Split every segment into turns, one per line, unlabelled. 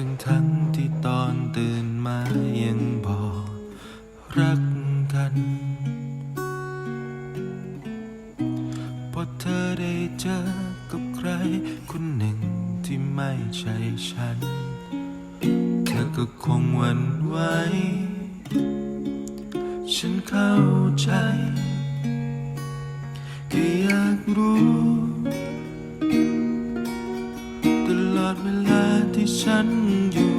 ทั้งทั้งที่ตอนตื่นมายังบอกรักกัน พอเธอได้เจอกับใครคนหนึ่งที่ไม่ใช่ฉัน เธอก็คงหวั่นไหว ฉันเข้าใจแค่อยากรู้ ฉันอยู่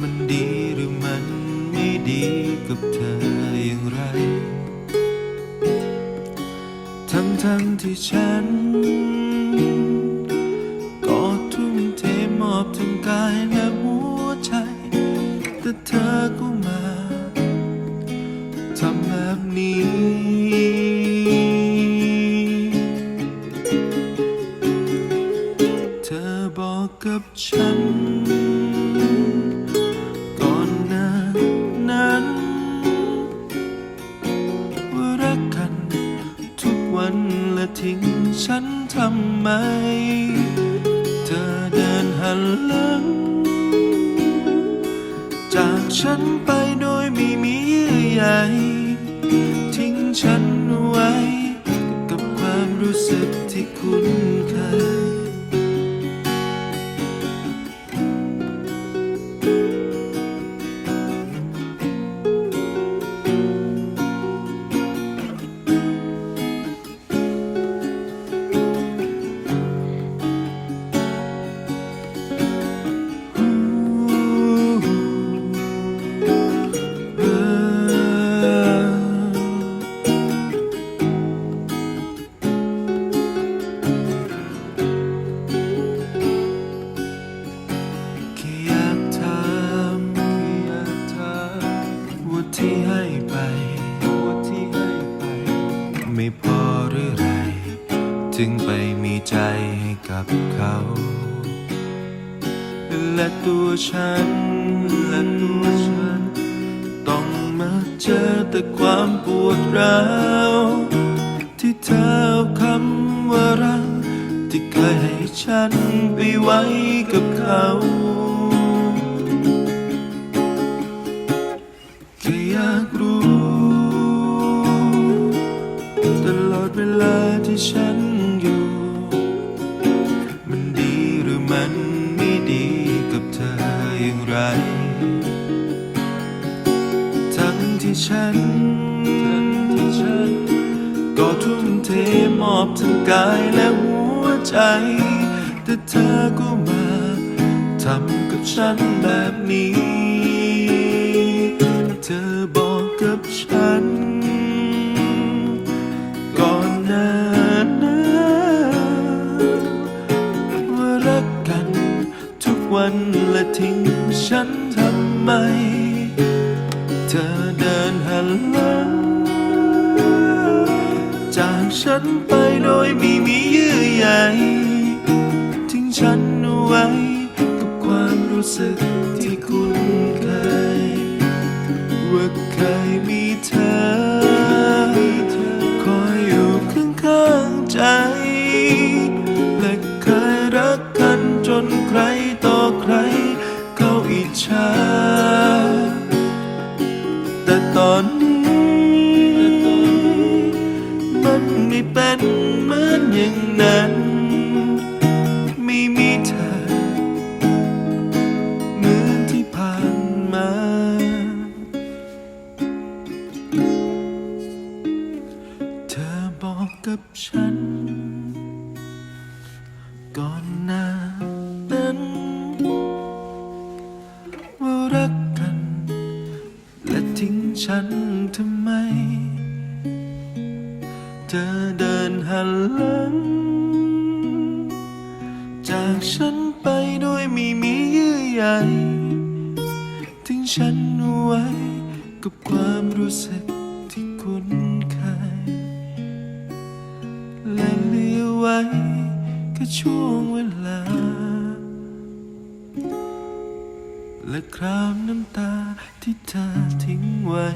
มันดีหรือมันไม่ดีกับเธออย่างไร ทั้งทั้งที่ฉัน ฉันทำไม เธอเดินหันหลัง จากฉันไปโดยไม่มีเยื่อใยทิ้งฉันไว้ กับความรู้สึกที่คุ้นเคย ถึงไปมีใจให้กับเขา และตัวฉัน และตัวฉัน ต้องมาเจอแต่ความปวดร้าว ที่เธอเอาคำว่ารัก ที่เคยให้ฉันไปไว้กับเขาแค่อยากรู้ ไร ทั้งที่ฉัน ทั้งที่ฉัน ก็ทุ่มเทมอบทั้งกายและหัวใจ แต่เธอก็มาทำกับฉันแบบนี้ เธอบอกกับฉัน ก่อนหน้านั้นว่ารักกันทุกวันและทิ้ง ฉันทำไม เธอเดินหันหลังจากฉันไปโดยไม่มีเยื่อใยทิ้งฉันเอาไว้กับความรู้สึกที่คุ้น ไม่เป็นเหมือนอย่างนั้น ไม่มีเธอ เหมือนที่ผ่านมา เธอบอกกับฉัน ก่อนหน้านั้นว่ารักกัน และทิ้งฉันทำไม ฉันไปโดยไม่มีเยื่อใยทิ้งฉันเอาไว้กับความรู้สึกที่คุ้นเคยและเหลือไว้แค่ช่วงเวลา และครามน้ำตาที่เธอทิ้งไว้